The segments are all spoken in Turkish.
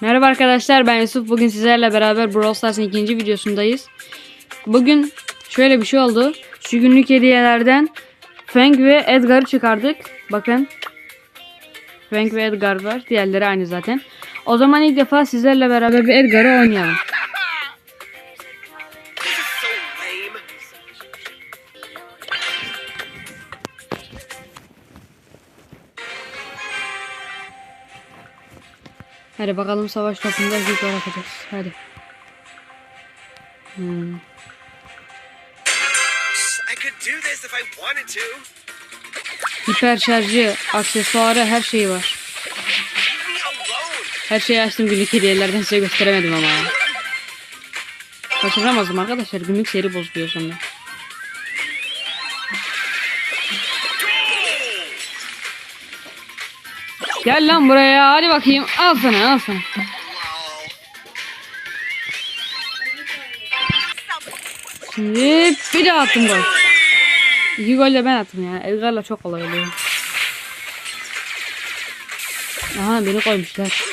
Merhaba arkadaşlar ben Yusuf. Bugün sizlerle beraber Brawl Stars'ın ikinci videosundayız. Bugün şöyle bir şey oldu. Şu günlük hediyelerden Fang ve Edgar'ı çıkardık. Bakın. Fang ve Edgar var. Diğerleri aynı zaten. O zaman ilk defa sizlerle beraber bir Edgar'ı oynayalım. Hadi bakalım savaş topunda ilk yapacağız. Hadi. Hmm. Hiper şarjı, aksesuarı her şeyi var. Her şeyi açtım günlük hediyelerden size gösteremedim ama. Kaçıramazdım arkadaşlar. Günlük seri bozuluyor sonra. Gel lan buraya. Hadi bakayım. Al sana al sana. Şimdi bir daha attım gol. İki gol de ben attım ya. Edgar'la çok kolay oluyor. Aha beni koymuşlar.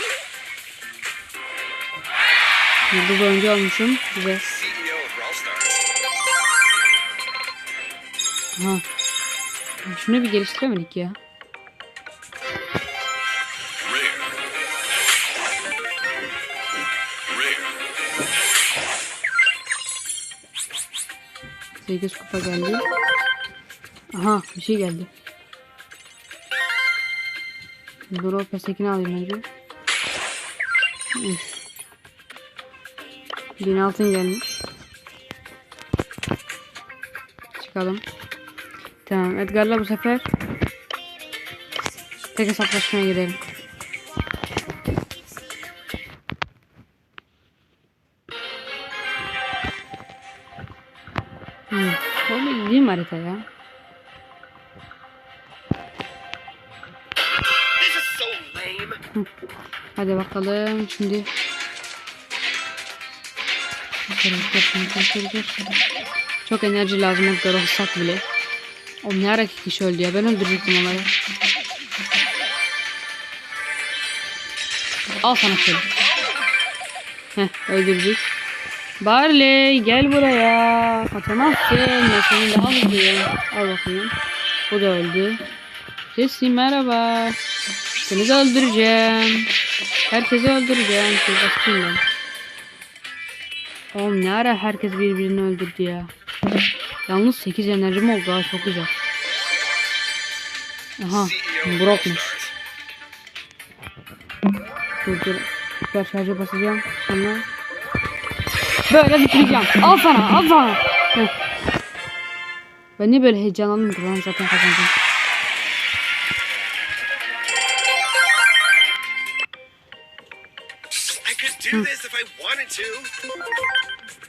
Yıldız oyuncu olmuşum. Güzel. Aha. Şunu bir geliştiremedik ya. Sekiz kupa geldi. Aha bir şey geldi. Dur pesekini alayım önce. Üf. Bin altın gelmiş. Çıkalım. Tamam Edgar'la bu sefer tek hesaplaşmaya gidelim. O bildiğim harita ya. Hadi bakalım şimdi. Çok enerji lazım Edgar olsak bile. O ne ara iki kişi öldü ya ben öldürecektim onları. Al sana şöyle. Heh öldürdük. Barley gel buraya. Kaçamazsın. Ben seni de alayım. Al bakayım. Bu da öldü. Jesse merhaba. Seni de öldüreceğim. Herkesi öldüreceğim. Siz bakayım ben. Oğlum ne ara herkes birbirini öldürdü ya. Yalnız 8 enerjim oldu ha çok güzel. Aha Brock'muş. Dur dur. Süper şarja basacağım. Sonra böyle bitireceğim. Al sana al sana. Heh. Ben niye böyle heyecanlandım ki ben zaten to.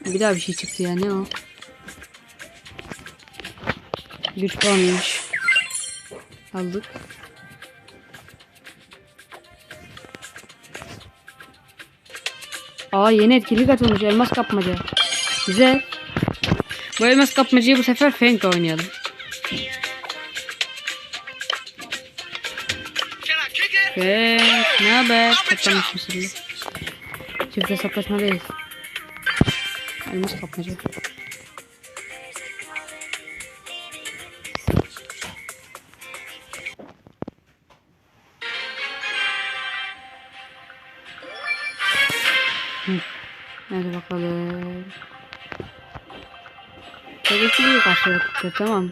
Bir daha bir şey çıktı ya ne o? Güç puanıymış. Aldık. Aa yeni etkinlik açılmış elmas kapmaca. Güzel. Bu elmas kapmacayı bu sefer Fang oynayalım. Fang ne haber? Kaçamış mısın? Çift hesaplaşmadayız. Elmas kapmaca. Hadi bakalım. İyi karşılaştık tamam.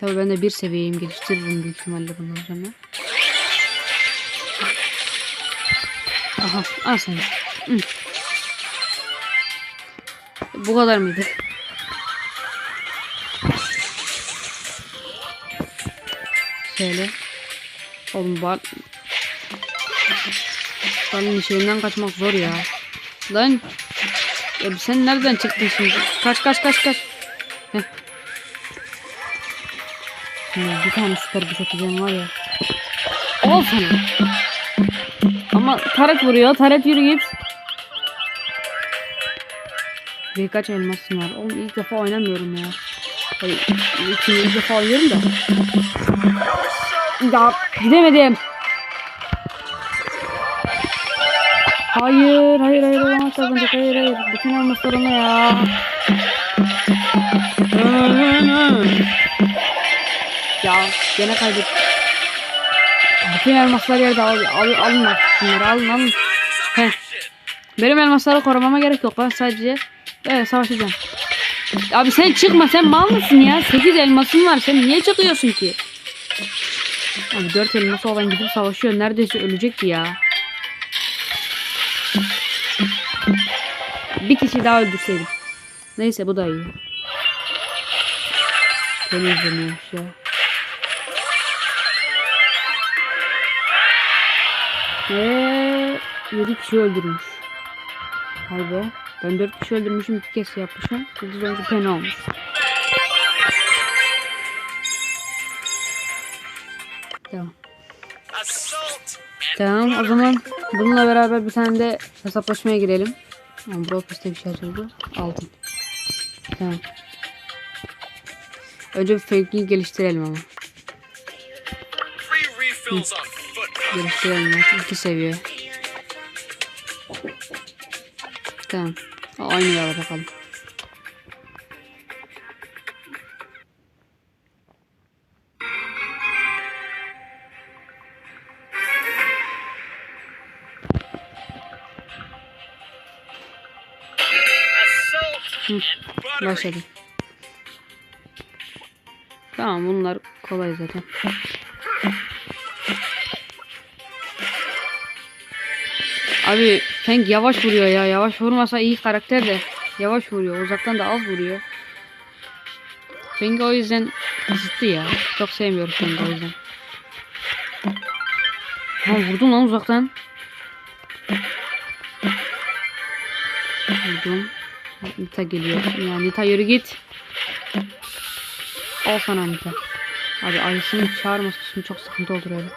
Tabii ben de bir seviyeyim geliştiririm büyük ihtimalle bundan sonra. Aha al. Hı. Bu kadar mıydı? Şöyle. Oğlum bak. Senin şeyinden kaçmak zor ya. Lan. Ya sen nereden çıktın şimdi? Kaç kaç kaç kaç. Heh. Şimdi bir tane süper bir çekeceğim var ya. Al sana. Ama taret vuruyor. Taret yürü git. Birkaç elmasım var. Oğlum ilk defa oynamıyorum ya. Hayır, ilk defa oynuyorum da. Ya gidemedim. Hayır, hayır, hayır olamaz kazanacak. Hayır, hayır. Bütün elmaslar ona ya. ya gene kaybettik. Bütün elmaslar yerde al, al, alın artık şunları alın alın. Heh. Benim elmasları korumama gerek yok. Ben sadece böyle savaşacağım. Abi sen çıkma sen mal mısın ya? 8 elmasın var. Sen niye çıkıyorsun ki? Abi 4 elması olan gidip savaşıyor. Neredeyse ölecekti ya. Bir kişi daha öldürseydim. Neyse bu da iyi. Beni izlemiyormuş ya. Ve 7 kişi öldürmüş. Vay be. Ben 4 kişi öldürmüşüm. 2 kez yapmışım. 8 oyuncu pena olmuş. Tamam. Tamam o zaman bununla beraber bir tane de hesaplaşmaya girelim. Tamam Brawl Pass'te bir şey açıldı. Altın. Tamam. Önce bir fake'i geliştirelim ama. Foot. Geliştirelim iki seviye. Tamam. Aynı yere bakalım. Başladım. Tamam bunlar kolay zaten. Abi Feng yavaş vuruyor ya. Yavaş vurmasa iyi karakter de. Yavaş vuruyor. Uzaktan da az vuruyor. Feng'i o yüzden zıttı ya. Çok sevmiyorum Feng'i o yüzden. Ha vurdum lan uzaktan. Vurdum. Nita geliyor. Ya Nita yürü git. Al sana Nita. Abi Ayşe'nin çağırması şimdi çok sıkıntı olur öyle.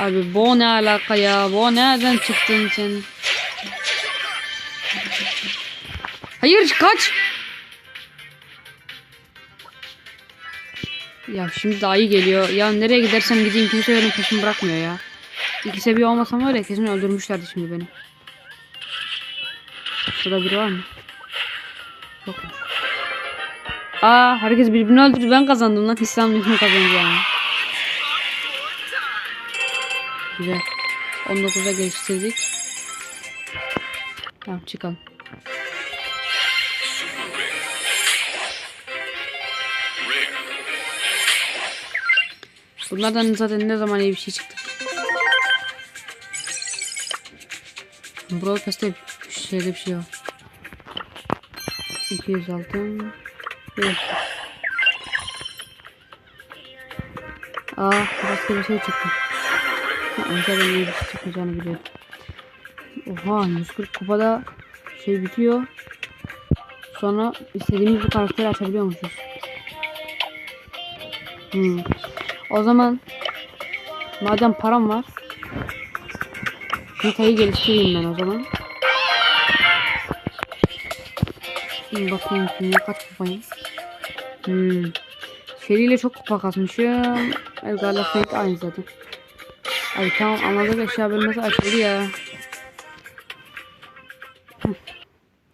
Abi bu ne alaka ya? Bu nereden çıktın sen? Hayır kaç. Ya şimdi iyi geliyor. Ya nereye gidersem gideyim kimse benim peşimi bırakmıyor ya. İki seviye olmasam var kesin öldürmüşlerdi şimdi beni. Şurada biri var mı? Yokmuş. Aa herkes birbirini öldürdü ben kazandım lan. Düzgün kazandı yani. Güzel. 19'a geliştirdik. Tamam çıkalım. Bunlardan zaten ne zaman iyi bir şey çıktı. Brawl Pass'te şeyde bir şey var. 200 altın. Evet. Aa başka bir şey çıktı. Ha, Önceden iyi bir şey çıkacağını biliyordum. Oha 140 kupada şey bitiyor. Sonra istediğimiz bir karakteri açabiliyormuşuz. Hmm. O zaman madem param var Nita'yı geliştireyim ben o zaman. Şimdi bakayım şimdi kaç kupayım. Hmm. Shelly ile çok kupa kasmışım. Edgar'la Fake aynı zaten. Ay tamam anladık eşya bölmesi açıldı ya.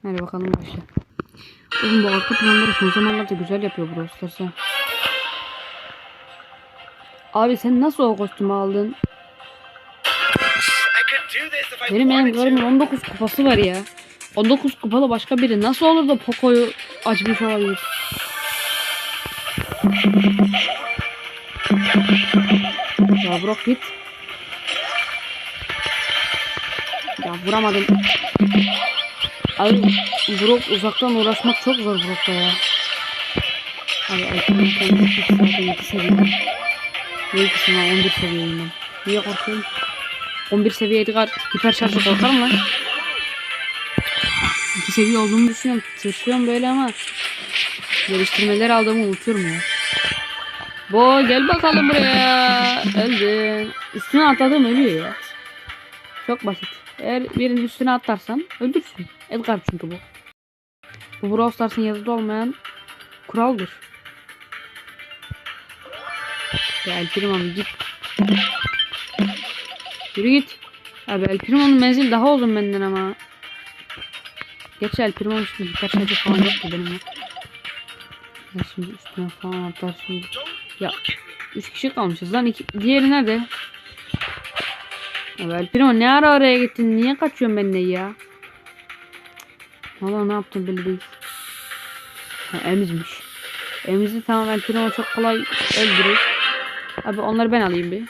Hadi bakalım başla. Oğlum bu arka planları son zamanlarda güzel yapıyor Stars'a. Abi sen nasıl o kostümü aldın? Benim to. Edgar'ın 19 kupası var ya. 19 kupalı başka biri nasıl olur da Poco'yu açmış olabilir? Ya Brock git. Ya vuramadım. Abi Brock uzaktan uğraşmak çok zor Brock'ta ya. Abi Ayşe'nin kendisi zaten 2 seviye. Ne ikisi lan 11 seviyeyim ben. Niye korkuyorum? 11 seviye Edgar hiper şarjı korkar mı lan? 2 seviye olduğumu düşünüyorum. Tırsıyorum böyle ama geliştirmeler aldığımı unutuyorum ya. Bo gel bakalım buraya. Öldün. Üstüne atladım ölüyor ya. Çok basit. Eğer birinin üstüne atlarsan öldürsün. Edgar çünkü bu. Bu Brawl Stars'ın yazıda olmayan kuraldır. Ya El git. Yürü git. Abi El Primo'nun daha uzun benden ama. Gerçi El Primo'nun üstünde hiper şarjı falan yoktu benim ya. Ya şimdi üstüne falan atlar şimdi. Ya. look at me. Üç kişi kalmışız lan. iki Diğeri nerede? Abi El Primo ne ara oraya gittin? Niye kaçıyorsun benden ya? Valla ne yaptın belli değil. Ha, emizmiş. Emizi tamam El çok kolay öldürür. Abi onları ben alayım bir.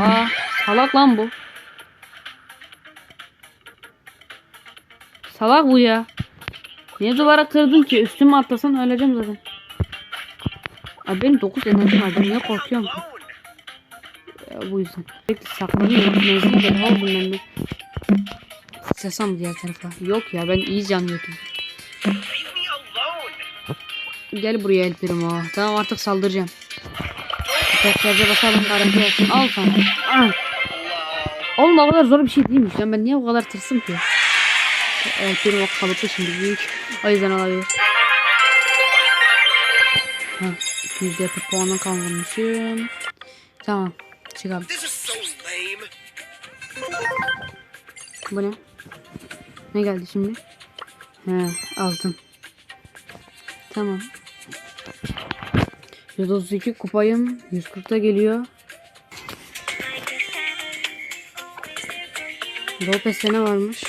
Aa salak lan bu. Salak bu ya. Niye duvara kırdın ki? Üstüme atlasan öleceğim zaten. Abi benim 9 enerjim var. Ben niye korkuyorum ki? Ya, bu yüzden. Sürekli saklanıyorum. De daha uzun bende. Sıçrasam diğer tarafa. Yok ya ben iyi can. Gel buraya El Primo. Tamam artık saldıracağım. Tekrar basalım garanti. Al sana. Ah. Oğlum o kadar zor bir şey değilmiş lan. Ben niye bu kadar tırsım ki? El Primo kalıplı şimdi büyük. O yüzden olabilir. Ha, 200 yapı puanı kazanmışım. Tamam. Çıkalım. Bu ne? Ne geldi şimdi? He altın. Tamam. 132 kupayım. 140'ta geliyor. Lopez'te ne varmış?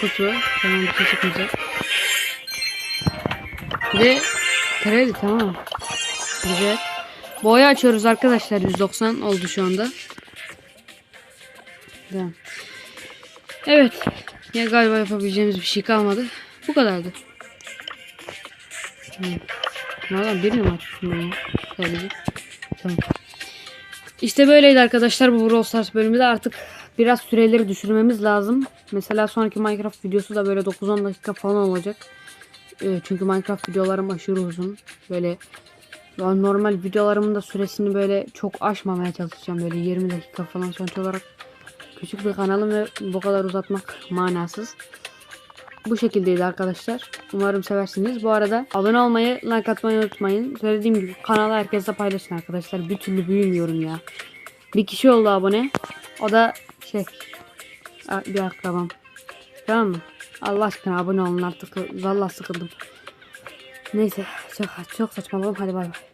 Kutu. Tamam bir şey çıkmayacak. Bir de kredi tamam. Güzel. Boya açıyoruz arkadaşlar. 190 oldu şu anda. Tamam. Evet. Ya galiba yapabileceğimiz bir şey kalmadı. Bu kadardı. Nereden birini mi ya? Sadece. Tamam. İşte böyleydi arkadaşlar bu Brawl Stars bölümü de artık biraz süreleri düşürmemiz lazım. Mesela sonraki Minecraft videosu da böyle 9-10 dakika falan olacak. Ee, çünkü Minecraft videolarım aşırı uzun. Böyle normal videolarımın da süresini böyle çok aşmamaya çalışacağım. Böyle 20 dakika falan sonuç olarak küçük bir kanalım ve bu kadar uzatmak manasız. Bu şekildeydi arkadaşlar. Umarım seversiniz. Bu arada abone olmayı, like atmayı unutmayın. Söylediğim gibi kanalı herkese paylaşın arkadaşlar. Bir türlü büyümüyorum ya. Bir kişi oldu abone. O da şey bir akrabam. Tamam mı? Allah aşkına abone olun artık. Vallahi sıkıldım. Neyse çok çok saçmaladım. Hadi bay bay.